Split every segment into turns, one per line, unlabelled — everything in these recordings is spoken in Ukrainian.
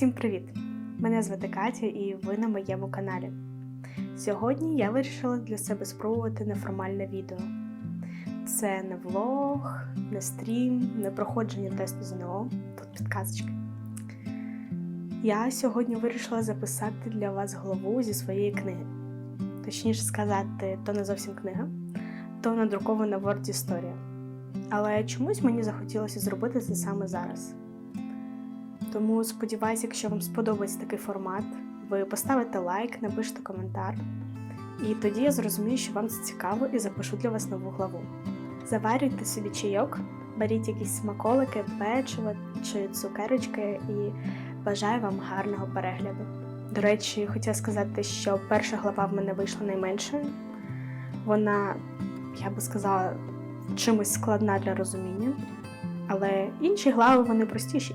Усім привіт! Мене звати Катя і ви на моєму каналі. Сьогодні я вирішила для себе спробувати неформальне відео. Це не влог, не стрім, не проходження тесту ЗНО, тут підказочки. Я сьогодні вирішила записати для вас главу зі своєї книги. Точніше сказати, то не зовсім книга, то надрукована Word історія. Але чомусь мені захотілося зробити це саме зараз. Тому сподіваюся, якщо вам сподобається такий формат, ви поставите лайк, напишете коментар. І тоді я зрозумію, що вам це цікаво і запишу для вас нову главу. Заварюйте собі чайок, беріть якісь смаколики, печиво чи цукерочки і бажаю вам гарного перегляду. До речі, хотіла сказати, що перша глава в мене вийшла найменшою. Вона, я би сказала, чимось складна для розуміння, але інші глави вони простіші.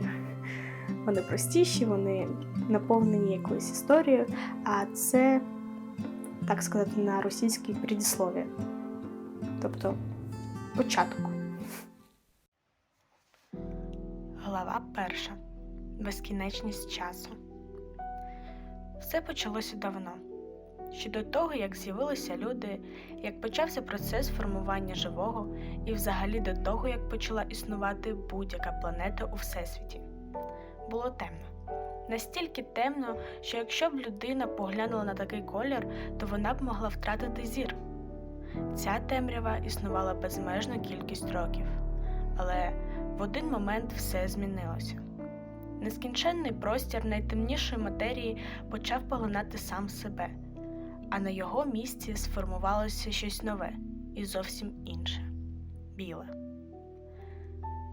Вони простіші, вони наповнені якоюсь історією, а це, так сказати, на російській предіслові. Тобто початок. Глава перша. Безкінечність часу. Все почалося давно. Ще до того, як з'явилися люди, як почався процес формування живого, і взагалі до того, як почала існувати будь-яка планета у всесвіті було темно. Настільки темно, що якщо б людина поглянула на такий колір, то вона б могла втратити зір. Ця темрява існувала безмежну кількість років, але в один момент все змінилося. Нескінченний простір найтемнішої матерії почав поглинати сам себе, а на його місці сформувалося щось нове і зовсім інше біле.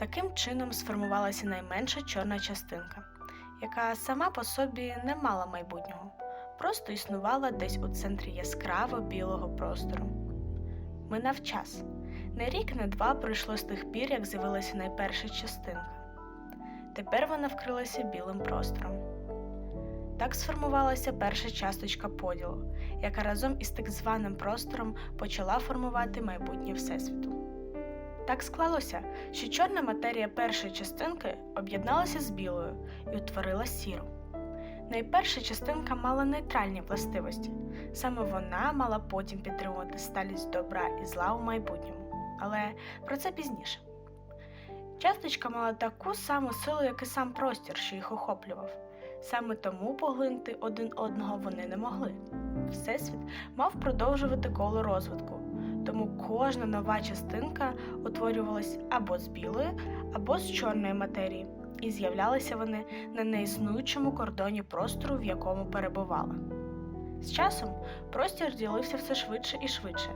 Таким чином сформувалася найменша чорна частинка, яка сама по собі не мала майбутнього, просто існувала десь у центрі яскраво білого простору. Минав час. Не рік, не два пройшло з тих пір, як з'явилася найперша частинка. Тепер вона вкрилася білим простором. Так сформувалася перша часточка поділу, яка разом із так званим простором почала формувати майбутнє Всесвіту. Так склалося, що чорна матерія першої частинки об'єдналася з білою і утворила сіру. Найперша частинка мала нейтральні властивості, саме вона мала потім підтримувати сталість добра і зла у майбутньому, але про це пізніше. Часточка мала таку саму силу, як і сам простір, що їх охоплював. Саме тому поглинути один одного вони не могли. Всесвіт мав продовжувати коло розвитку, тому кожна нова частинка утворювалась або з білої, або з чорної матерії, і з'являлися вони на неіснуючому кордоні простору, в якому перебували. З часом простір ділився все швидше і швидше.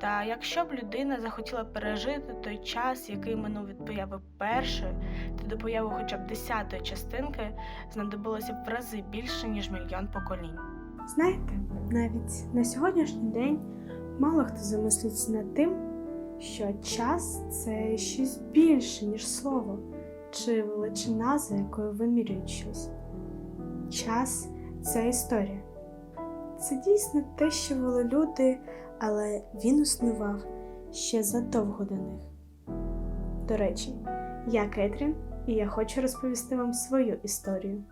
Та якщо б людина захотіла пережити той час, який минув від появи першої, то до появи хоча б десятої частинки знадобилося б в рази більше, ніж мільйон поколінь. Знаєте, навіть на сьогоднішній день мало хто замислиться над тим, що час це щось більше, ніж слово, чи величина, за якою вимірюють щось. Час це історія. Це дійсно те, що вели люди, але він існував ще задовго до них. До речі, я Кетрін, і я хочу розповісти вам свою історію.